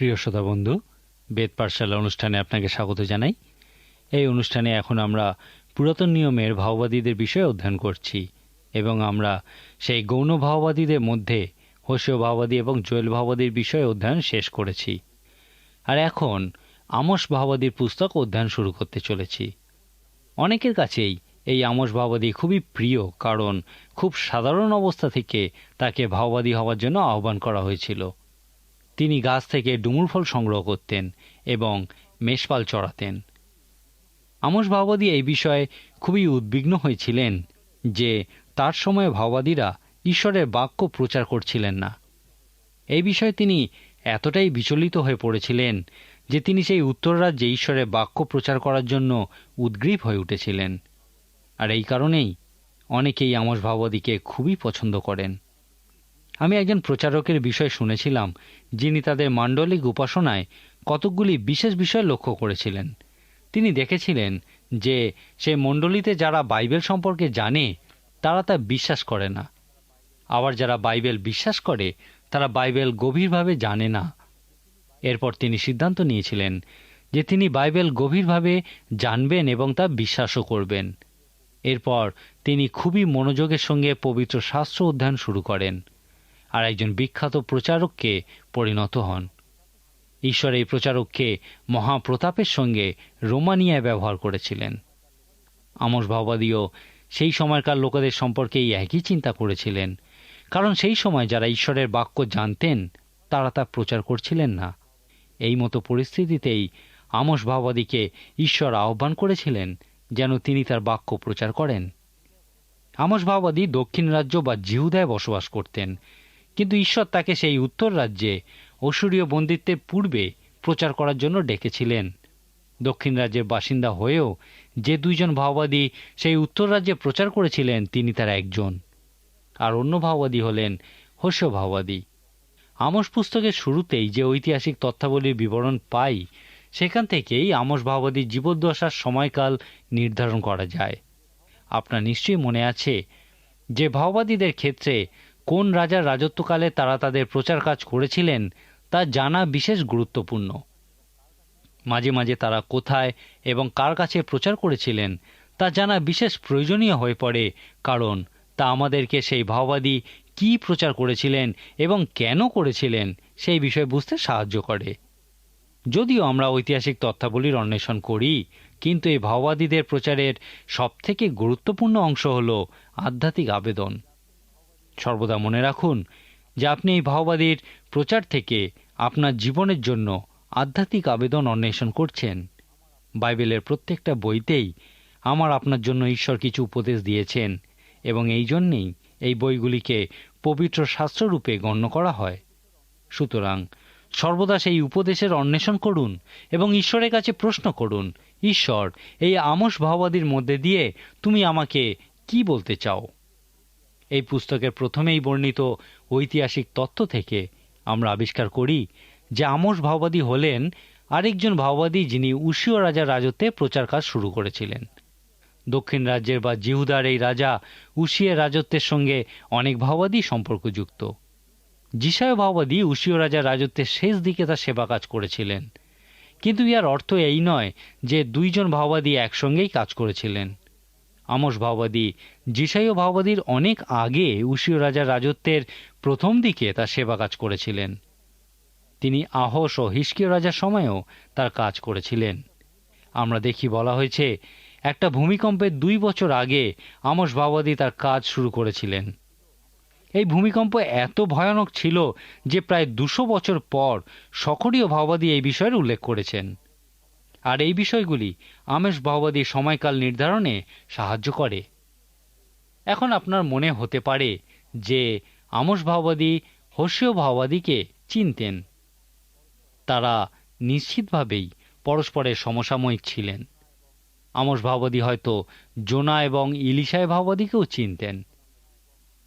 প্রিয় শ্রোতা বন্ধু, বেদ পাঠশালা অনুষ্ঠানে আপনাকে স্বাগত জানাই। এই অনুষ্ঠানে এখন আমরা পুরাতন নিয়মের ভাওবাদীদের বিষয়ে অধ্যয়ন করছি এবং আমরা সেই গৌণ ভাওবাদীদের মধ্যে হোসীয় ভাওবাদী এবং জোয়েল ভাওবাদীর বিষয়ে অধ্যয়ন শেষ করেছি। আর এখন আমস ভাওবাদীর পুস্তক অধ্যয়ন শুরু করতে চলেছি। অনেকের কাছেই এই আমস ভাওবাদী খুবই প্রিয়, কারণ খুব সাধারণ অবস্থা থেকে তাকে ভাওবাদী হওয়ার জন্য আহ্বান করা হয়েছিল। তিনি গাছ থেকে ডুমুর ফল সংগ্রহ করতেন এবং মেষপাল চড়াতেন। আমস ভাওবাদী এই বিষয়ে খুবই উদ্বিগ্ন হয়েছিলেন যে তার সময়ে ভাওবাদীরা ঈশ্বরের বাক্য প্রচার করছিলেন না। এই বিষয়ে তিনি এতটাই বিচলিত হয়ে পড়েছিলেন যে তিনি সেই উত্তর রাজ্যে ঈশ্বরের বাক্য প্রচার করার জন্য উদ্গ্রীব হয়ে উঠেছিলেন। আর এই কারণেই অনেকেই আমস ভাওবাদীকে খুবই পছন্দ করেন। আমি একজন প্রচারকের বিষয় শুনেছিলাম, যিনি তাদের মাণ্ডলিক উপাসনায় কতকগুলি বিশেষ বিষয় লক্ষ্য করেছিলেন। তিনি দেখেছিলেন যে সেই মণ্ডলীতে যারা বাইবেল সম্পর্কে জানে, তারা তা বিশ্বাস করে না। আবার যারা বাইবেল বিশ্বাস করে, তারা বাইবেল গভীরভাবে জানে না। এরপর তিনি সিদ্ধান্ত নিয়েছিলেন যে তিনি বাইবেল গভীরভাবে জানবেন এবং তা বিশ্বাসও করবেন। এরপর তিনি খুবই মনোযোগের সঙ্গে পবিত্র শাস্ত্র অধ্যয়ন শুরু করেন। আর একজন বিখ্যাত প্রচারককে পরিণত হন। ঈশ্বর এই প্রচারককে মহাপ্রতাপের সঙ্গে রোমানিয়ায় ব্যবহার করেছিলেন। আমস ভাবাদীও সেই সময়কার লোকেদের সম্পর্কে একই চিন্তা করেছিলেন। কারণ সেই সময় যারা ঈশ্বরের বাক্য জানতেন, তারা তা প্রচার করছিলেন না। এই মতো পরিস্থিতিতেই আমস ভাবাদীকে ঈশ্বর আহ্বান করেছিলেন যেন তিনি তার বাক্য প্রচার করেন। আমস ভাবাদী দক্ষিণ রাজ্য বা জিহুদায় বসবাস করতেন। কিন্তু ঈশ্বর তাকে সেই উত্তর রাজ্যে অসুরীয় বন্দিত্বের পূর্বে প্রচার করার জন্য ডেকেছিলেন। দক্ষিণ রাজ্যের বাসিন্দা হয়েও যে দুইজন ভাওবাদী সেই উত্তর রাজ্যে প্রচার করেছিলেন, তিনি তার একজন। আর অন্য ভাওবাদী হলেন হস্য ভাওবাদী। আমস পুস্তকের শুরুতেই যে ঐতিহাসিক তথ্যাবলীর বিবরণ পাই, সেখান থেকেই আমস ভাওবাদীর জীবদ্দশার সময়কাল নির্ধারণ করা যায়। আপনার নিশ্চয়ই মনে আছে যে ভাওবাদীদের ক্ষেত্রে কোন রাজার রাজত্বকালে তারা তাদের প্রচার কাজ করেছিলেন, তা জানা বিশেষ গুরুত্বপূর্ণ। মাঝে মাঝে তারা কোথায় এবং কার কাছে প্রচার করেছিলেন, তা জানা বিশেষ প্রয়োজনীয় হয়ে পড়ে, কারণ তা আমাদেরকে সেই ভাওবাদী কি প্রচার করেছিলেন এবং কেন করেছিলেন সেই বিষয়ে বুঝতে সাহায্য করে। যদিও আমরা ঐতিহাসিক তথ্যাবলীর অন্বেষণ করি, কিন্তু এই ভাওবাদীদের প্রচারের সবথেকে গুরুত্বপূর্ণ অংশ হল আধ্যাত্মিক আবেদন। সর্বদা মনে রাখুন যে আপনি এই ভাওবাদীর প্রচার থেকে আপনার জীবনের জন্য আধ্যাত্মিক আবেদন অন্বেষণ করছেন। বাইবেলের প্রত্যেকটা বইতেই আমার আপনার জন্য ঈশ্বর কিছু উপদেশ দিয়েছেন এবং এই জন্যেই এই বইগুলিকে পবিত্র শাস্ত্ররূপে গণ্য করা হয়। সুতরাং সর্বদা সেই উপদেশের অন্বেষণ করুন এবং ঈশ্বরের কাছে প্রশ্ন করুন, ঈশ্বর, এই আমস ভাওবাদীর মধ্যে দিয়ে তুমি আমাকে কি বলতে চাও? এই পুস্তকের প্রথমেই বর্ণিত ঐতিহাসিক তথ্য থেকে আমরা আবিষ্কার করি যে আমস ভাওবাদী হলেন আরেকজন ভাওবাদী যিনি উশীয় রাজার রাজত্বে প্রচার কাজ শুরু করেছিলেন। দক্ষিণ রাজ্যের বা জিহুদার এই রাজা উশিয়ের রাজত্বের সঙ্গে অনেক ভাওবাদী সম্পর্কযুক্ত। জিসায় ভাওবাদী উশীয় রাজার রাজত্বের শেষ দিকে তার সেবা কাজ করেছিলেন। কিন্তু ইয়ার অর্থ এই নয় যে দুইজন ভাওবাদী একসঙ্গেই কাজ করেছিলেন। আমস ভাওবাদী। জিসাইয় ভাওবাদীর অনেক আগে উশীয় রাজার রাজত্বের প্রথম দিকে তার সেবা কাজ করেছিলেন। তিনি আহস ও হিস্কীয় রাজার সময়েও তার কাজ করেছিলেন। আমরা দেখি বলা হয়েছে, একটা ভূমিকম্পের দুই বছর আগে আমস ভাওবাদী তার কাজ শুরু করেছিলেন। এই ভূমিকম্প এত ভয়ানক ছিল যে প্রায় দুশো বছর পর সকরীয় ভাওবাদী এই বিষয়ের উল্লেখ করেছেন। আর এই বিষয়গুলি আমেশ ভাওবাদীর সময়কাল নির্ধারণে সাহায্য করে। এখন আপনার মনে হতে পারে যে আমস ভাওবাদী হস্যীয় ভাওবাদীকে চিনতেন। তারা নিশ্চিতভাবেই পরস্পরের সমসাময়িক ছিলেন। আমস ভাওবাদী হয়তো জোনা এবং ইলিশায় ভাওবাদীকেও চিনতেন।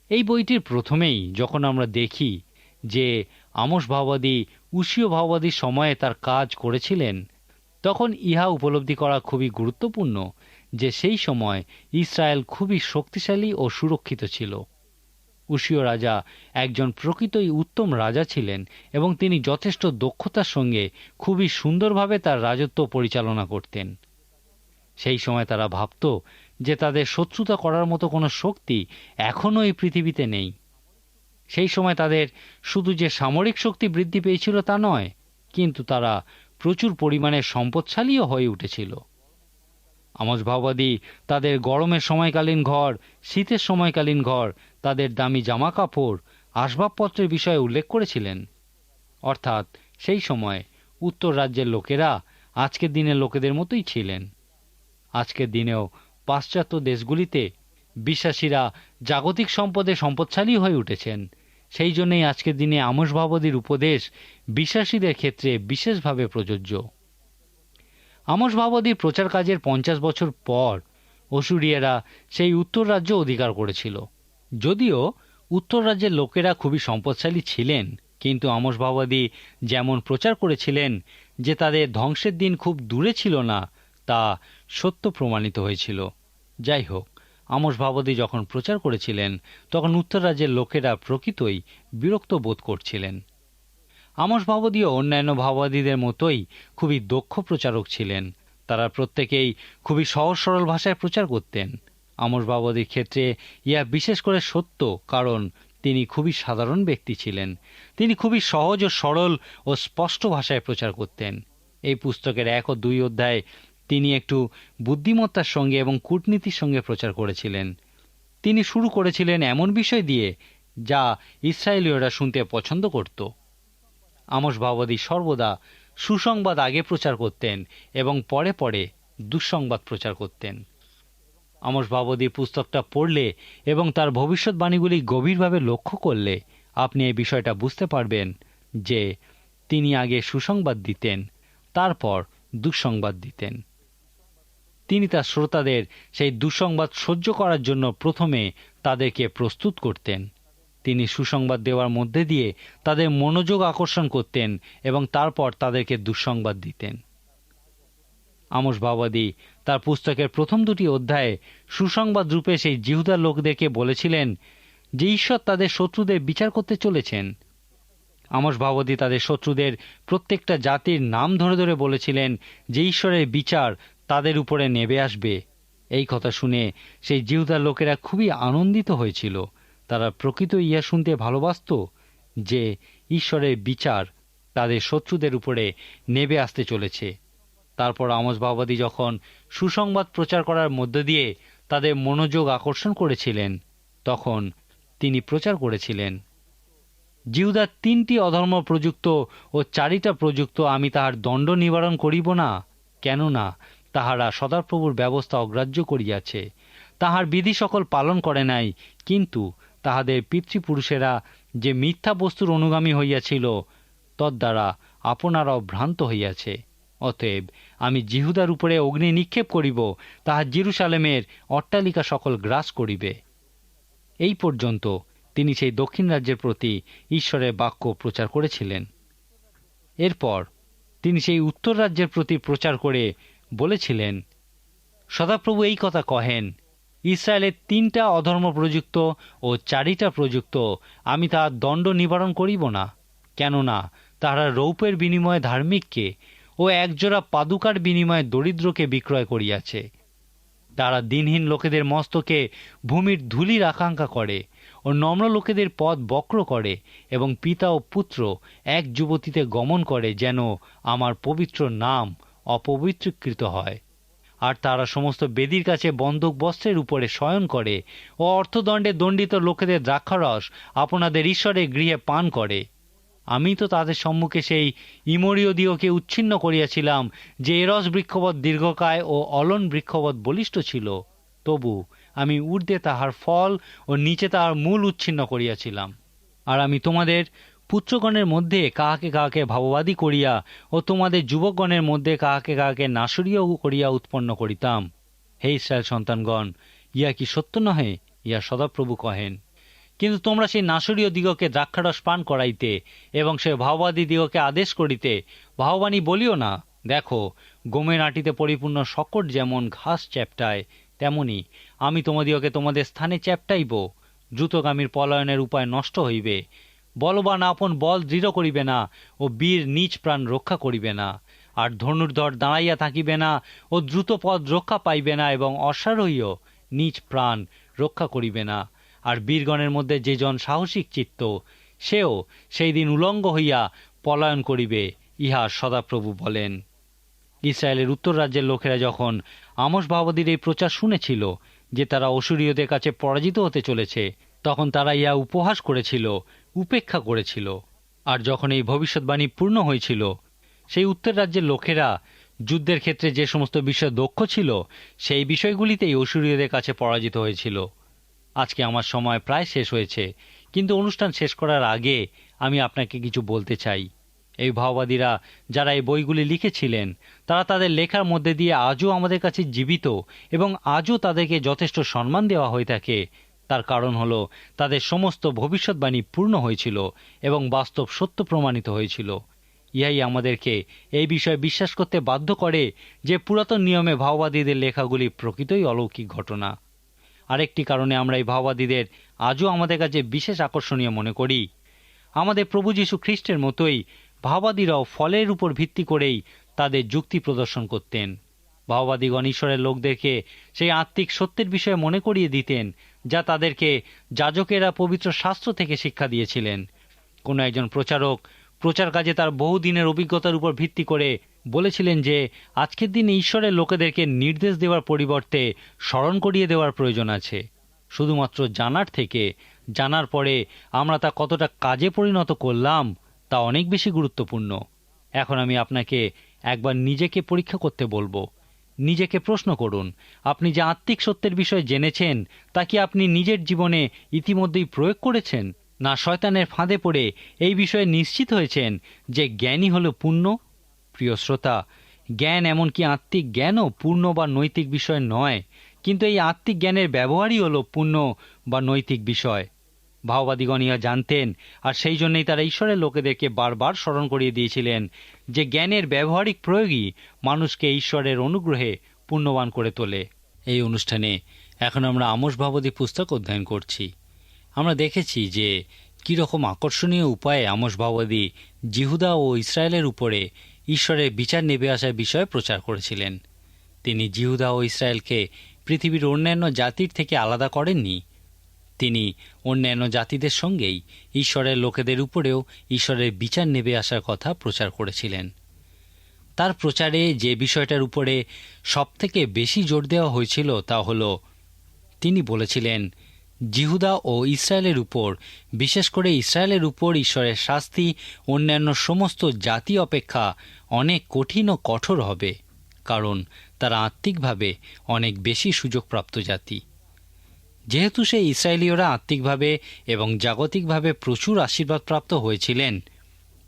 এই বইটির প্রথমেই যখন আমরা দেখি যে আমস ভাওবাদী উশীয় ভাওবাদীর সময়ে তার কাজ করেছিলেন তখন ইহা উপলব্ধি করা খুবই গুরুত্বপূর্ণ যে সেই সময় ইসরায়েল খুবই শক্তিশালী ও সুরক্ষিত ছিল। উশীয় রাজা একজন প্রকৃতই উত্তম রাজা ছিলেন এবং তিনি যথেষ্ট দক্ষতার সঙ্গে খুবই সুন্দরভাবে তার রাজত্ব পরিচালনা করতেন। সেই সময় তারা ভাবত যে তাদের শত্রুতা করার মতো কোনো শক্তি এখনও এই পৃথিবীতে নেই। সেই সময় তাদের শুধু যে সামরিক শক্তি বৃদ্ধি পেয়েছিল তা নয়, কিন্তু তারা প্রচুর পরিমাণে সম্পদশালীও হয়ে উঠেছিল। আমজ ভাওবাদী তাদের গরমের সময়কালীন ঘর, শীতের সময়কালীন ঘর, তাদের দামি জামা কাপড় আসবাবপত্রের বিষয়ে উল্লেখ করেছিলেন। অর্থাৎ সেই সময় উত্তর রাজ্যের লোকেরা আজকের দিনের লোকেদের মতোই ছিলেন। আজকের দিনেও পাশ্চাত্য দেশগুলিতে বিশ্বাসীরা জাগতিক সম্পদে সম্পদশালী হয়ে উঠেছেন। সেই জন্যই আজকের দিনে আমস ভাবদির উপদেশ বিশ্বাসীদের ক্ষেত্রে বিশেষভাবে প্রযোজ্য। আমস ভাবদির প্রচার কাজের পঞ্চাশ বছর পর অসুরিয়ারা সেই উত্তর রাজ্য অধিকার করেছিল। যদিও উত্তর রাজ্যের লোকেরা খুবই সম্পদশালী ছিলেন, কিন্তু আমস ভাবাদী যেমন প্রচার করেছিলেন যে তাদের ধ্বংসের দিন খুব দূরে ছিল না, তা সত্য প্রমাণিত হয়েছিল। যাই হোক আমস ভাবাদী যখন প্রচার করেছিলেন, তখন উত্তর রাজ্যের লোকেরা প্রকৃতই বিরক্ত বোধ করছিলেন। আমস ভাবদীয় অন্যান্য ভাববাদীদের মতোই খুবই দক্ষ প্রচারক ছিলেন। তারা প্রত্যেকেই খুবই সহজ সরল ভাষায় প্রচার করতেন। আমস ভাববাদীর ক্ষেত্রে ইয়া বিশেষ করে সত্য, কারণ তিনি খুবই সাধারণ ব্যক্তি ছিলেন। তিনি খুবই সহজ ও সরল ও স্পষ্ট ভাষায় প্রচার করতেন। এই পুস্তকের এক ও দুই অধ্যায় তিনি একটু বুদ্ধিমত্তার সঙ্গে এবং কূটনীতির সঙ্গে প্রচার করেছিলেন। তিনি শুরু করেছিলেন এমন বিষয় দিয়ে যা ইসরায়েলীয়রা শুনতে পছন্দ করত। আমস ভাবদী সর্বদা সুসংবাদ আগে প্রচার করতেন এবং পরে পরে দুঃসংবাদ প্রচার করতেন। আমস ভাবদী পুস্তকটা পড়লে এবং তার ভবিষ্যৎবাণীগুলি গভীরভাবে লক্ষ্য করলে আপনি এই বিষয়টা বুঝতে পারবেন যে তিনি আগে সুসংবাদ দিতেন, তারপর দুঃসংবাদ দিতেন। তিনি তার শ্রোতাদের সেই দুঃসংবাদ সহ্য করার জন্য প্রথমে তাদেরকে প্রস্তুত করতেন। তিনি সুসংবাদ দেওয়ার মধ্যে দিয়ে তাদের মনোযোগ আকর্ষণ করতেন এবং তারপর তাদেরকে দুঃসংবাদ দিতেন। আমস বাবাদি তার পুস্তকের প্রথম দুটি অধ্যায়ে সুসংবাদ রূপে সেই জিহুদার লোকদেরকে বলেছিলেন যে ঈশ্বর তাদের শত্রুদের বিচার করতে চলেছেন। আমস ভাবতী তাদের শত্রুদের প্রত্যেকটা জাতির নাম ধরে ধরে বলেছিলেন যে ঈশ্বরের বিচার তাদের উপরে নেবে আসবে। এই কথা শুনে সেই জিহুদার লোকেরা খুবই আনন্দিত হয়েছিল। তারা প্রকৃত ইয়া শুনতে ভালোবাসত যে ঈশ্বরের বিচার তাদের শত্রুদের উপরে নেবে আসতে চলেছে। তারপর আমজ বাবাদি যখন সুসংবাদ প্রচার করার মধ্য দিয়ে তাদের মনোযোগ আকর্ষণ করেছিলেন, তখন তিনি প্রচার করেছিলেন জিহুদার তিনটি অধর্ম প্রযুক্ত ও চারিটা প্রযুক্ত আমি তাহার দণ্ড নিবারণ করিব না। কেননা তাহারা সদাপ্রভুর ব্যবস্থা অগ্রাহ্য করিয়াছে। তাহার বিধি সকল পালন করে নাই, কিন্তু তাহাদের পিতৃপুরুষেরা যে মিথ্যা বস্তুর অনুগামী হইয়াছিল, তদ্বারা আপনারাও ভ্রান্ত হইয়াছে। অতএব আমি জিহুদার উপরে অগ্নি নিক্ষেপ করিব তাহার জিরুসালেমের অট্টালিকা সকল গ্রাস করিবে। এই পর্যন্ত তিনি সেই দক্ষিণ রাজ্যের প্রতি ঈশ্বরের বাক্য প্রচার করেছিলেন। এরপর তিনি সেই উত্তর রাজ্যের প্রতি প্রচার করে বলেছিলেন, সদাপ্রভু এই কথা কহেন ইসরায়েলের তিনটা অধর্ম প্রযুক্ত ও চারিটা প্রযুক্ত, আমি তাহার দণ্ড নিবারণ করিব না, কেননা তাহারা রৌপের বিনিময়ে ধার্মিককে ও একজোড়া পাদুকার বিনিময়ে দরিদ্রকে বিক্রয় করিয়াছে। তারা দিনহীন লোকেদের মস্তকে ভূমির ধুলির আকাঙ্ক্ষা করে ও নম্র লোকেদের পথ বক্র করে এবং পিতা ও পুত্র এক যুবতীতে গমন করে যেন আমার পবিত্র নাম অপবিত্রকৃত হয়। আর তারা সমস্ত বেদির কাছে বন্ধক বস্ত্রের উপরে শয়ন করে ও অর্থদণ্ডে দণ্ডিত লোকেদের দ্রাক্ষারস আপনাদের ঈশ্বরের গৃহে পান করে। আমি তো তাদের সম্মুখে সেই ইমরীয় দিওকে উচ্ছিন্ন করিয়াছিলাম যে এরস বৃক্ষবৎ দীর্ঘকায় ও অলন বৃক্ষবৎ বলিষ্ঠ ছিল। তবু আমি ঊর্ধ্বে তাহার ফল ও নিচে তাহার মূল উচ্ছিন্ন করিয়াছিলাম। আর আমি তোমাদের পুত্রগণের মধ্যে কাহাকে কাহাকে ভাববাদী করিয়া ও তোমাদের যুবকগণের মধ্যে কাহাকে কাহাকে নাসরীয় করিয়া উৎপন্ন করিতাম। হে ইসরায়েল সন্তানগণ ইয়া কি সত্য নহে? ইয়া সদাপ্রভু কহেন। কিন্তু তোমরা সেই নাসরীয় দিগকে দ্রাক্ষারস পান করাইতে এবং সে ভাওবাদী দিগকে আদেশ করিতে ভাওবাণী বলিও না। দেখো, গোমের আটিতে পরিপূর্ণ শকট যেমন ঘাস চ্যাপটায়, তেমনি আমি তোমাদিওকে তোমাদের স্থানে চ্যাপটাইব। দ্রুতগামীর পলায়নের উপায় নষ্ট হইবে। বলবান আপন বল দৃঢ় করিবে না, ও বীর নিজ প্রাণ রক্ষা করিবে না। আর ধনুর্ধর দাঁড়াইয়া থাকিবে না, ও দ্রুত পদ রক্ষা পাইবে না এবং অশ্বারোহীও নিজ প্রাণ রক্ষা করিবে না। আর বীরগণের মধ্যে যে জন সাহসিক চিত্ত, সেও সেই দিন উলঙ্গ হইয়া পলায়ন করিবে, ইহা সদাপ্রভু বলেন। ইসরায়েলের উত্তর রাজ্যের লোকেরা যখন আমস ভাবাদীর এই প্রচার শুনেছিল, যে তারা অসুরীয়দের কাছে পরাজিত হতে চলেছে, তখন তারা ইহা উপহাস করেছিল উপেক্ষা করেছিল, আর যখন এই ভবিষ্যৎবাণী পূর্ণ হয়েছিল, সেই উত্তর রাজ্যের লোকেরা যুদ্ধের ক্ষেত্রে যে সমস্ত বিষয় দক্ষ ছিল, সেই বিষয়গুলিতেই অসুরীয়দের কাছে পরাজিত হয়েছিল। আজকে আমার সময় প্রায় শেষ হয়েছে, কিন্তু অনুষ্ঠান শেষ করার আগে আমি আপনাকে কিছু বলতে চাই। এই ভাওবাদীরা যারা এই বইগুলি লিখেছিলেন, তারা তাদের লেখার মধ্যে দিয়ে আজও আমাদের কাছে জীবিত এবং আজও তাদেরকে যথেষ্ট সম্মান দেওয়া হয়ে থাকে। তার কারণ হলো, তাদের সমস্ত ভবিষ্যৎবাণী পূর্ণ হয়েছিল এবং বাস্তব সত্য প্রমাণিত হয়েছিল। ইহাই আমাদেরকে এই বিষয়ে বিশ্বাস করতে বাধ্য করে যে পুরাতন নিয়মে ভাওবাদীদের লেখাগুলি প্রকৃতই অলৌকিক ঘটনা। আরেকটি কারণে আমরা এই ভাওবাদীদের আজও আমাদের কাছে বিশেষ আকর্ষণীয় মনে করি। আমাদের প্রভু যীশু খ্রিস্টের মতোই ভাওবাদীরাও ফলের উপর ভিত্তি করেই তাদের যুক্তি প্রদর্শন করতেন। ভাওবাদীগণ ঈশ্বরের লোকদেরকে সেই আত্মিক সত্যের বিষয়ে মনে করিয়ে দিতেন যা তাদেরকে যাজকেরা পবিত্র শাস্ত্র থেকে শিক্ষা দিয়েছিলেন। কোনো একজন প্রচারক প্রচার কাজে তার বহুদিনের অভিজ্ঞতার উপর ভিত্তি করে বলেছিলেন যে, আজকের দিনে ঈশ্বরের লোকেদেরকে নির্দেশ দেওয়ার পরিবর্তে স্মরণ করিয়ে দেওয়ার প্রয়োজন আছে। শুধুমাত্র জানার থেকে, জানার পরে আমরা তা কতটা কাজে পরিণত করলাম তা অনেক বেশি গুরুত্বপূর্ণ। এখন আমি আপনাকে একবার নিজেকে পরীক্ষা করতে বলব। নিজেকে প্রশ্ন করুন, আপনি যে আত্মিক সত্যের বিষয়ে জেনেছেন, তা কি আপনি নিজের জীবনে ইতিমধ্যেই প্রয়োগ করেছেন? না শয়তানের ফাঁদে পড়ে এই বিষয়ে নিশ্চিত হয়েছেন যে জ্ঞানই হলো পূর্ণ? প্রিয় শ্রোতা, জ্ঞান এমনকি আত্মিক জ্ঞানও পূর্ণ বা নৈতিক বিষয় নয়, কিন্তু এই আত্মিক জ্ঞানের ব্যবহারই হলো পূর্ণ বা নৈতিক বিষয়। ভাওবাদীগণ ইহা জানতেন আর সেই জন্যই তারা ঈশ্বরের লোকেদেরকে বারবার স্মরণ করিয়ে দিয়েছিলেন যে জ্ঞানের ব্যবহারিক প্রয়োগই মানুষকে ঈশ্বরের অনুগ্রহে পুণ্যবান করে তোলে। এই অনুষ্ঠানে এখন আমরা আমোস ভাবদী পুস্তক অধ্যয়ন করছি। আমরা দেখেছি যে কীরকম আকর্ষণীয় উপায়ে আমোস ভাবদী জিহুদা ও ইসরায়েলের উপরে ঈশ্বরের বিচার নেবে আসার বিষয়ে প্রচার করেছিলেন। তিনি জিহুদা ও ইসরায়েলকে পৃথিবীর অন্যান্য জাতির থেকে আলাদা করেননি তিনি অন্যান্য জাতিদের সঙ্গেই ঈশ্বরের লোকেদের উপরেও ঈশ্বরের বিচার নেবে আসার কথা প্রচার করেছিলেন। তার প্রচারে যে বিষয়টার উপরে সবথেকে বেশি জোর দেওয়া হয়েছিল তা হল, তিনি বলেছিলেন, জিহুদা ও ইসরায়েলের উপর, বিশেষ করে ইসরায়েলের উপর ঈশ্বরের শাস্তি অন্যান্য সমস্ত জাতি অপেক্ষা অনেক কঠিন ও কঠোর হবে, কারণ তারা আত্মিকভাবে অনেক বেশি সুযোগপ্রাপ্ত জাতি। যেহেতু সেই ইসরায়েলীয়রা আত্মিকভাবে এবং জাগতিকভাবে প্রচুর আশীর্বাদপ্রাপ্ত হয়েছিলেন,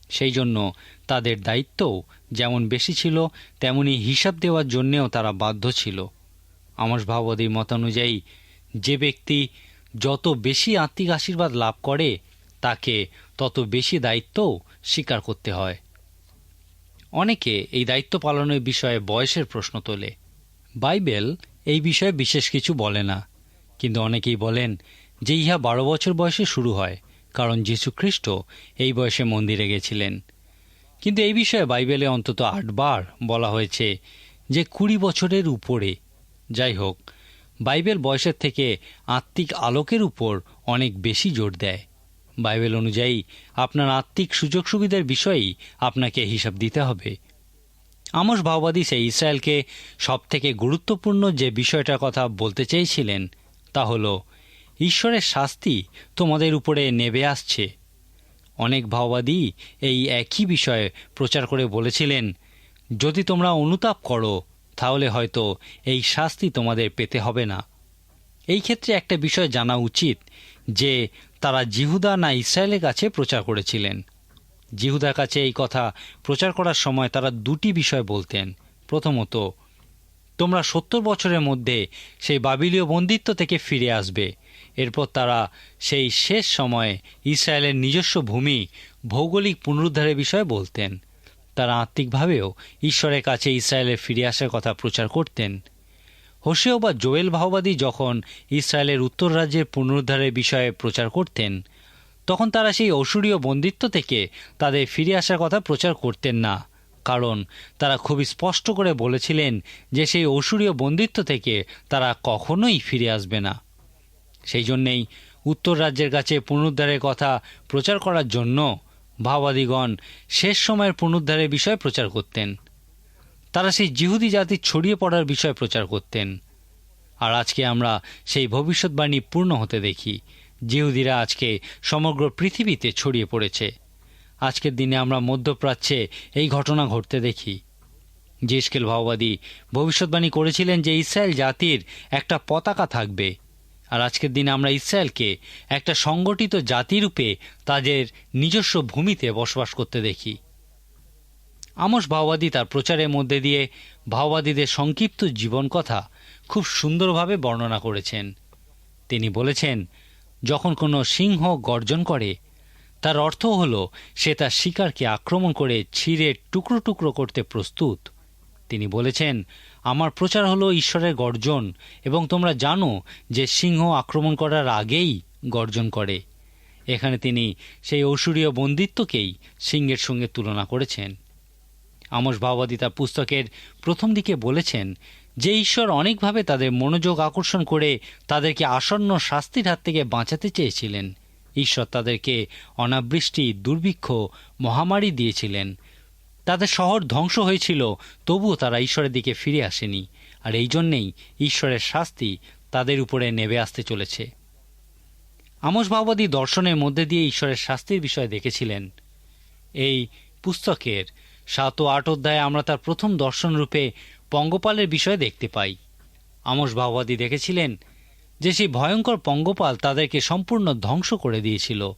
সেই জন্য তাদের দায়িত্বও যেমন বেশি ছিল, তেমনি হিসাব দেওয়ার জন্যেও তারা বাধ্য ছিল। আমার ভাববাদীর মতানুযায়ী, যে ব্যক্তি যত বেশি আত্মিক আশীর্বাদ লাভ করে, তাকে তত বেশি দায়িত্বও স্বীকার করতে হয়। অনেকে এই দায়িত্ব পালনের বিষয়ে বয়সের প্রশ্ন তোলে। বাইবেল এই বিষয়ে বিশেষ কিছু বলে না। কিন্তু অনেকেই বলেন যে ইহা বারো বছর বয়সে শুরু হয়, কারণ যীশুখ্রিস্ট এই বয়সে মন্দিরে গেছিলেন। কিন্তু এই বিষয়ে বাইবেলে অন্তত আটবার বলা হয়েছে যে কুড়ি বছরের উপরে। যাই হোক, বাইবেল বয়সের থেকে আত্মিক আলোকের উপর অনেক বেশি জোর দেয়। বাইবেল অনুযায়ী আপনার আত্মিক সুযোগ সুবিধার বিষয়েই আপনাকে হিসাব দিতে হবে। আমস ভাওবাদী সেই ইসরায়েলকে সবথেকে গুরুত্বপূর্ণ যে বিষয়টার কথা বলতে চেয়েছিলেন তা হল, ঈশ্বরের শাস্তি তোমাদের উপরে নেবে আসছে। অনেক ভাওবাদী এই একই বিষয়ে প্রচার করে বলেছিলেন, যদি তোমরা অনুতাপ করো, তাহলে হয়তো এই শাস্তি তোমাদের পেতে হবে না। এই ক্ষেত্রে একটা বিষয় জানা উচিত, যে তারা জিহুদা না ইসরায়েলের কাছে প্রচার করেছিলেন। জিহুদার কাছে এই কথা প্রচার করার সময় তারা দুটি বিষয় বলতেন। প্রথমত তোমরা সত্তর বছরের মধ্যে সেই বাবিলীয় বন্দিত্ব থেকে ফিরে আসবে। এরপর তারা সেই শেষ সময়ে ইসরায়েলের নিজস্ব ভূমি ভৌগোলিক পুনরুদ্ধারের বিষয়ে বলতেন। তারা আত্মিকভাবেও ঈশ্বরের কাছে ইসরায়েলের ফিরে আসার কথা প্রচার করতেন। হোসেও বা জোয়েল ভাওবাদী যখন ইসরায়েলের উত্তর রাজ্যের পুনরুদ্ধারের বিষয়ে প্রচার করতেন, তখন তারা সেই অসুরীয় বন্দিত্ব থেকে তাদের ফিরে আসার কথা প্রচার করতেন না। কারণ তারা খুবই স্পষ্ট করে বলেছিলেন যে সেই অসুরীয় বন্দিত্ব থেকে তারা কখনোই ফিরে আসবে না। সেই জন্যেই উত্তর রাজ্যের কাছে পুনরুদ্ধারের কথা প্রচার করার জন্য ভাওবাদীগণ শেষ সময়ের পুনরুদ্ধারের বিষয়ে প্রচার করতেন। তারা সেই জিহুদি জাতির ছড়িয়ে পড়ার বিষয়ে প্রচার করতেন। আর আজকে আমরা সেই ভবিষ্যৎবাণী পূর্ণ হতে দেখি। জিহুদিরা আজকে সমগ্র পৃথিবীতে ছড়িয়ে পড়েছে। আজকের দিনে আমরা মধ্যপ্রাচ্যে এই ঘটনা ঘটতে দেখি। জিসকেল ভাওবাদী ভবিষ্যৎবাণী করেছিলেন যে ইসরায়েল জাতির একটা পতাকা থাকবে। আর আজকের দিনে আমরা ইসরায়েলকে একটা সংগঠিত জাতিরূপে তাদের নিজস্ব ভূমিতে বসবাস করতে দেখি। আমস ভাওবাদী তার প্রচারের মধ্যে দিয়ে ভাওবাদীদের সংক্ষিপ্ত জীবন কথা খুব সুন্দরভাবে বর্ণনা করেছেন। তিনি বলেছেন, যখন কোনো সিংহ গর্জন করে তার অর্থ হল, সে তার শিকারকে আক্রমণ করে ছিঁড়ে টুকরো টুকরো করতে প্রস্তুত। তিনি বলেছেন, আমার প্রচার হলো ঈশ্বরের গর্জন, এবং তোমরা জানো যে সিংহ আক্রমণ করার আগেই গর্জন করে। এখানে তিনি সেই অসুরীয় বন্দিত্বকেই সিংহের সঙ্গে তুলনা করেছেন। আমস ভাওবাদী তার পুস্তকের প্রথম দিকে বলেছেন, যে ঈশ্বর অনেকভাবে তাদের মনোযোগ আকর্ষণ করে তাদেরকে আসন্ন শাস্তির হাত থেকে বাঁচাতে চেয়েছিলেন ঈশ্বর তাদেরকে অনাবৃষ্টি, দুর্ভিক্ষ, মহামারী দিয়েছিলেন। তাদের শহর ধ্বংস হয়েছিল, তবুও তারা ঈশ্বরের দিকে ফিরে আসেনি। আর এই জন্যেই ঈশ্বরের শাস্তি তাদের উপরে নেবে আসতে চলেছে। আমস ভাওবাদী দর্শনের মধ্যে দিয়ে ঈশ্বরের শাস্তির বিষয় দেখেছিলেন। এই পুস্তকের সাত ও আট অধ্যায়ে আমরা তার প্রথম দর্শনরূপে পঙ্গপালের বিষয়ে দেখতে পাই। আমস ভাওবাদী দেখেছিলেন যে সেই ভয়ঙ্কর পঙ্গপাল তাদেরকে সম্পূর্ণ ধ্বংস করে দিয়েছিল।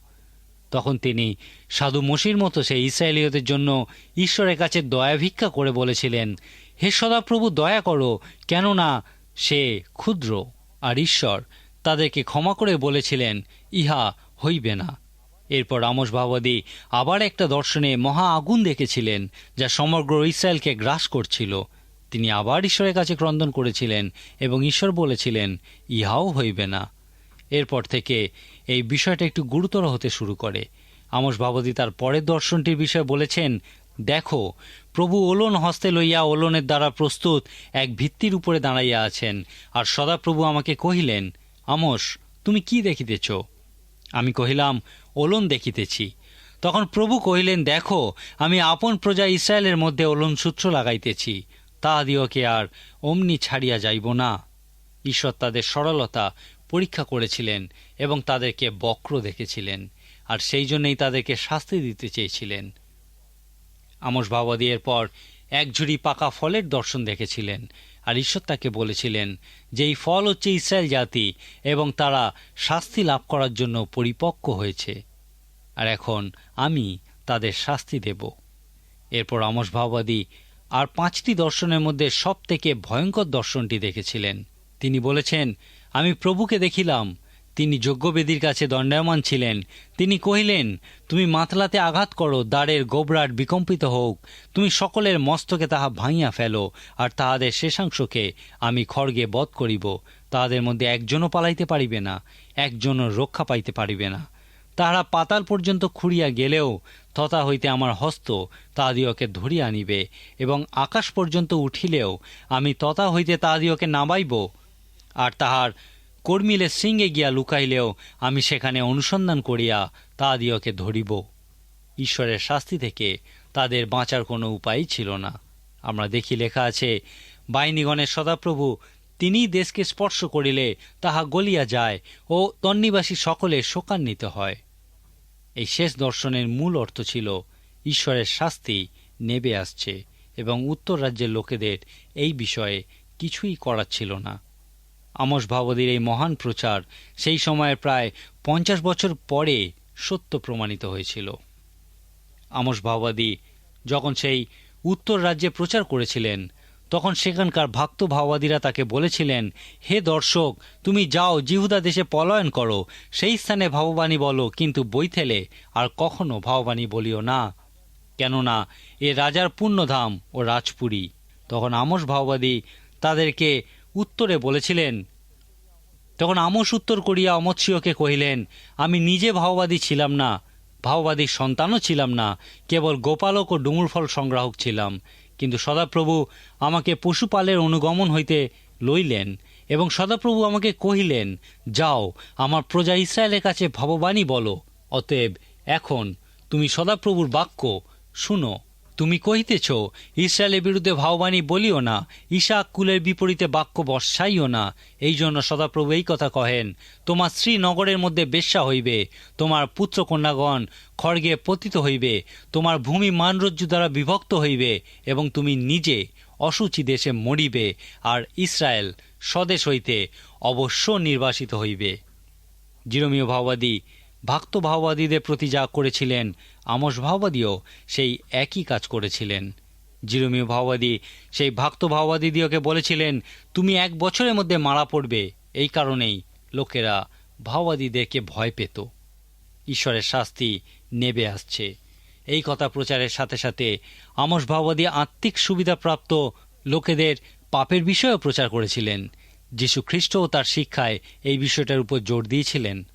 তখন তিনি সাধু মসির মতো সেই ইসরায়েলীয়দের জন্য ঈশ্বরের কাছে দয়া ভিক্ষা করে বলেছিলেন, হে সদাপ্রভু, দয়া করো, কেননা সে ক্ষুদ্র আর ঈশ্বর তাদেরকে ক্ষমা করে বলেছিলেন, ইহা হইবে না। এরপর আমস ভাবাদী আবার একটা দর্শনে মহা আগুন দেখেছিলেন, যা সমগ্র ইসরায়েলকে গ্রাস করছিল। তিনি আবার ঈশ্বরের কাছে ক্রন্দন করেছিলেন এবং ঈশ্বর বলেছিলেন, ইহাও হইবে না। এরপর থেকে এই বিষয়টা একটু গুরুতর হতে শুরু করে। আমস ভাবতী তার পরের দর্শনটির বিষয়ে বলেছেন, দেখো, প্রভু ওলন হস্তে লইয়া ওলনের দ্বারা প্রস্তুত এক ভিত্তির উপরে দাঁড়াইয়া আছেন, আর সদাপ্রভু আমাকে কহিলেন, আমস, তুমি কি দেখিতেছ? আমি কহিলাম, ওলন দেখিতেছি। তখন প্রভু কহিলেন, দেখো, আমি আপন প্রজা ইসরায়েলের মধ্যে ওলন সূত্র লাগাইতেছি। তাহাদিওকে আর অমনি ছাড়িয়া যাইব না। ঈশ্বর তাদের সরলতা পরীক্ষা করেছিলেন এবং তাদেরকে বক্র দেখেছিলেন, আর সেই জন্যই তাদেরকে শাস্তি দিতে চেয়েছিলেন। আমস বাবাদি এরপর এক ঝুড়ি পাকা ফলের দর্শন দেখেছিলেন, আর ঈশ্বর তাকে বলেছিলেন যে এই ফল হচ্ছে ইসরায়েল জাতি এবং তারা শাস্তি লাভ করার জন্য পরিপক্ক হয়েছে, আর এখন আমি তাদের শাস্তি দেব। এরপর আমস ভাওবাদী আর পাঁচটি দর্শনের মধ্যে সব থেকে ভয়ঙ্কর দর্শনটি দেখেছিলেন। তিনি বলেছেন, আমি প্রভুকে দেখিলাম। তিনি যজ্ঞবেদীর কাছে দণ্ডায়মান ছিলেন। তিনি কহিলেন, তুমি মাতলাতে আঘাত করো, দ্বারের গোবরাট বিকম্পিত হোক। তুমি সকলের মস্তকে তাহা ভাঙিয়া ফেলো, আর তাহাদের শেষাংশকে আমি খড়গে বধ করিব। তাহাদের মধ্যে একজনও পালাইতে পারিবে না, একজনও রক্ষা পাইতে পারিবে না। তাহারা পাতাল পর্যন্ত খুঁড়িয়া গেলেও তথা হইতে আমার হস্ত তাহাদিওকে ধরিয়া আনিবে, এবং আকাশ পর্যন্ত উঠিলেও আমি তথা হইতে তাহাদিওকে নামাইব। আর তাহার কর্মিলে সিংহে গিয়া লুকাইলেও আমি সেখানে অনুসন্ধান করিয়া তাহাদিওকে ধরিব। ঈশ্বরের শাস্তি থেকে তাদের বাঁচার কোনো উপায় ছিল না। আমরা দেখি লেখা আছে বাহিনীগণের সদাপ্রভু তিনি দেশকে স্পর্শ করিলে তাহা গলিয়া যায় ও তন্নিবাসী সকলে শোকান্বিত হয়। এই শেষ দর্শনের মূল অর্থ ছিল, ঈশ্বরের শাস্তি নেবে আসছে এবং উত্তর রাজ্যের লোকেদের এই বিষয়ে কিছুই করার ছিল না। আমস ভাবদীর এই মহান প্রচার সেই সময়ের প্রায় পঞ্চাশ বছর পরে সত্য প্রমাণিত হয়েছিল। আমস ভাওবাদী যখন সেই উত্তর রাজ্যে প্রচার করেছিলেন তখন সেখানকার ভক্ত ভাওবাদীরা তাকে বলেছিলেন, হে দর্শক, তুমি যাও, জিহুদা দেশে পলায়ন করো। সেই স্থানে ভাববাণী বলো, কিন্তু বইথেলে আর কখনো ভাববাণী বলিও না। কেননা, এ রাজার পুণ্যধাম ও রাজপুরী। তখন আমস ভাওবাদী তাদেরকে উত্তরে বলেছিলেন, তখন আমস উত্তর করিয়া অমৎস্যকে কহিলেন, আমি নিজে ভাওবাদী ছিলাম না ভাওবাদীর সন্তানও ছিলাম না, কেবল গোপালক ও ডুমুরফল সংগ্রাহক ছিলাম। কিন্তু সদাপ্রভু আমাকে পশুপালের অনুগমন হইতে লইলেন এবং সদাপ্রভু আমাকে কহিলেন, যাও, আমার প্রজা ইসরায়েলের কাছে ভববাণী বলো, অতএব এখন তুমি সদাপ্রভুর বাক্য শুনো। তুমি কহিতেছ, ইসরায়েলের বিরুদ্ধে ভাববাণী বলিও না ঈশাক কুলের বিপরীতে বাক্য বর্ষাইও না। এই জন্য সদাপ্রভু এই কথা কহেন, তোমার স্ত্রী নগরের মধ্যে বেশ্যা হইবে, তোমার পুত্রকন্যাগণ খড়গে পতিত হইবে, তোমার ভূমি মানরজ্জু দ্বারা বিভক্ত হইবে, এবং তুমি নিজে অসুচি দেশে মরিবে, আর ইসরায়েল স্বদেশ হইতে অবশ্য নির্বাসিত হইবে। জিরমীয় ভাওবাদী, ভক্ত ভাওবাদীদের প্রতি যা করেছিলেন আমস ভাওবাদীও সেই একই কাজ করেছিলেন। জিরমীয় ভাওবাদী সেই ভক্ত ভাওবাদীদিওকে বলেছিলেন, তুমি এক বছরের মধ্যে মারা পড়বে। এই কারণেই লোকেরা ভাওবাদীদেরকে ভয় পেত। ঈশ্বরের শাস্তি নেবে আসছে। এই কথা প্রচারের সাথে সাথে আমস ভাওবাদী আত্মিক সুবিধাপ্রাপ্ত লোকেদের পাপের বিষয়েও প্রচার করেছিলেন। যীশু খ্রিস্টও তার শিক্ষায় এই বিষয়টার উপর জোর দিয়েছিলেন।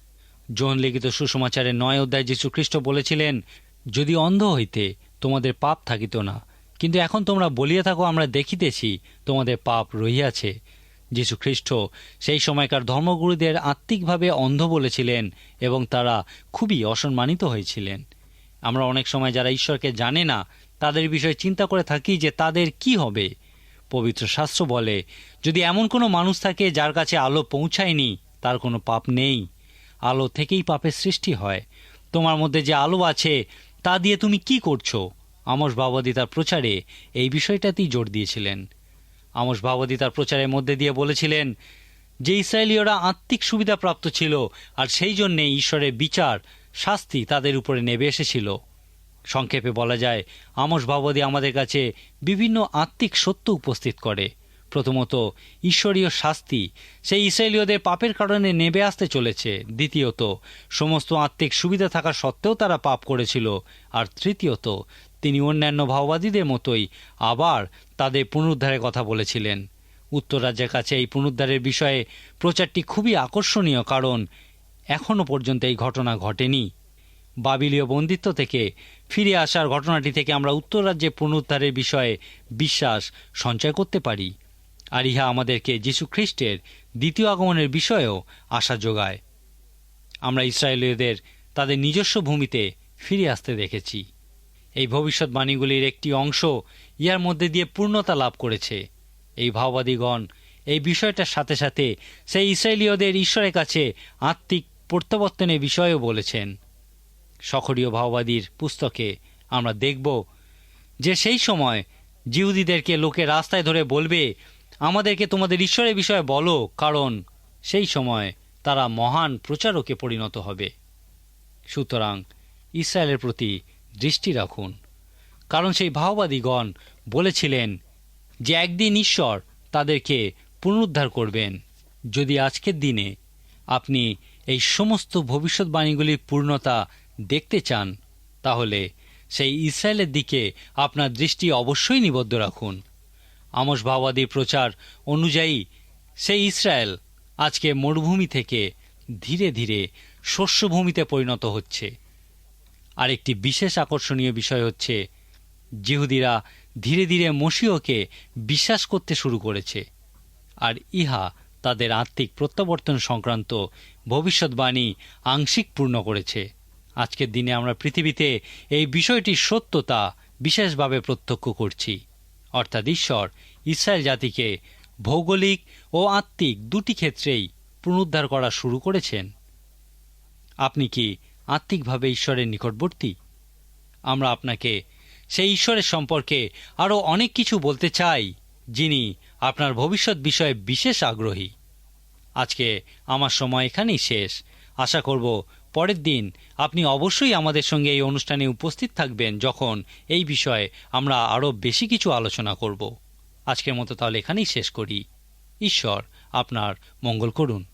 জোন লিখিত সুসমাচারের নয় অধ্যায় যীশু খ্রিস্ট বলেছিলেন, যদি অন্ধ হইতে তোমাদের পাপ থাকিত না, কিন্তু এখন তোমরা বলিয়া থাকো, আমরা দেখিতেছি তোমাদের পাপ রহিয়াছে। যীশু খ্রিস্ট সেই সময়কার ধর্মগুরুদের আত্মিকভাবে অন্ধ বলেছিলেন এবং তারা খুবই অসম্মানিত হয়েছিলেন। আমরা অনেক সময় যারা ঈশ্বরকে জানে না, তাদের বিষয়ে চিন্তা করে থাকি যে তাদের কি হবে। পবিত্র শাস্ত্র বলে, যদি এমন কোনো মানুষ থাকে যার কাছে আলো পৌঁছায়নি, তার কোনো পাপ নেই। আলো থেকেই পাপের সৃষ্টি হয়। তোমার মধ্যে যে আলো আছে, তা দিয়ে তুমি কি করছ? আমস বাবাদি তার প্রচারে এই বিষয়টাতেই জোর দিয়েছিলেন। আমস বাবাদি তার প্রচারের মধ্যে দিয়ে বলেছিলেন, যে ইসরায়েলীয়রা আত্মিক সুবিধা প্রাপ্ত ছিল, আর সেই জন্যে ঈশ্বরের বিচার, শাস্তি তাদের উপরে নেমে এসেছিল। সংক্ষেপে বলা যায়, আমস ভাবদি আমাদের কাছে বিভিন্ন আত্মিক সত্য উপস্থিত করে। প্রথমত ঈশ্বরীয় শাস্তি, সেই ইসরায়েলীয়দের পাপের কারণে নেবে আসতে চলেছে। দ্বিতীয়ত, সমস্ত আত্মিক সুবিধা থাকা সত্ত্বেও তারা পাপ করেছিল। আর তৃতীয়ত, তিনি অন্যান্য ভাওবাদীদের মতোই আবার তাদের পুনরুদ্ধারের কথা বলেছিলেন। উত্তর রাজ্যের কাছে এই পুনরুদ্ধারের বিষয়ে প্রচারটি খুবই আকর্ষণীয়, কারণ এখনও পর্যন্ত এই ঘটনা ঘটেনি। বাবিলীয় বন্দিত্ব থেকে ফিরে আসার ঘটনাটি থেকে আমরা উত্তর রাজ্যে পুনরুদ্ধারের বিষয়ে বিশ্বাস সঞ্চয় করতে পারি। আর ইহা আমাদেরকে খ্রিস্টের দ্বিতীয় আগমনের বিষয়েও আশা যোগায়। আমরা ইসরায়েলীয়দের তাদের নিজস্ব ভূমিতে ফিরে আসতে দেখেছি। এই ভবিষ্যৎবাণীগুলির একটি অংশ ইহার মধ্যে দিয়ে পূর্ণতা লাভ করেছে। এই ভাওবাদীগণ এই বিষয়টার সাথে সাথে সেই ইসরায়েলীয়দের ঈশ্বরের কাছে আত্মিক প্রত্যাবর্তনের বিষয়েও বলেছেন। সখরীয় ভাওবাদীর পুস্তকে আমরা দেখব যে সেই সময় জিহুদিদেরকে লোকে রাস্তায় ধরে বলবে আমাদেরকে তোমাদের ঈশ্বরের বিষয়ে বলো, কারণ সেই সময় তারা মহান প্রচারকে পরিণত হবে। সুতরাং ইসরায়েলের প্রতি দৃষ্টি রাখুন। কারণ সেই ভাওবাদীগণ বলেছিলেন যে একদিন ঈশ্বর তাদেরকে পুনরুদ্ধার করবেন। যদি আজকের দিনে আপনি এই সমস্ত ভবিষ্যৎবাণীগুলির পূর্ণতা দেখতে চান, তাহলে সেই ইসরায়েলের দিকে আপনার দৃষ্টি অবশ্যই নিবদ্ধ রাখুন। আমস ভাওবাদী প্রচার অনুযায়ী, সেই ইসরায়েল আজকে মরুভূমি থেকে ধীরে ধীরে শস্যভূমিতে পরিণত হচ্ছে। আর একটি বিশেষ আকর্ষণীয় বিষয় হচ্ছে জিহুদিরা ধীরে ধীরে মসিহকে বিশ্বাস করতে শুরু করেছে আর ইহা তাদের আত্মিক প্রত্যাবর্তন সংক্রান্ত ভবিষ্যৎবাণী আংশিক পূর্ণ করেছে। আজকের দিনে আমরা পৃথিবীতে এই বিষয়টির সত্যতা বিশেষভাবে প্রত্যক্ষ করছি। অর্থাৎ ঈশ্বর, ইসরায়েল জাতিকে ভৌগোলিক ও আত্মিক দুটি ক্ষেত্রেই পুনরুদ্ধার করা শুরু করেছেন। আপনি কি আত্মিকভাবে ঈশ্বরের নিকটবর্তী? আমরা আপনাকে সেই ঈশ্বরের সম্পর্কে আরও অনেক কিছু বলতে চাই, যিনি আপনার ভবিষ্যৎ বিষয়ে বিশেষ আগ্রহী। আজকে আমার সময় এখানেই শেষ। আশা করব পরের দিন আপনি অবশ্যই আমাদের সঙ্গে এই অনুষ্ঠানে উপস্থিত থাকবেন যখন এই বিষয়ে আমরা আরও বেশি কিছু আলোচনা করব। আজকের মতো তাহলে এখানেই শেষ করি। ঈশ্বর আপনার মঙ্গল করুন।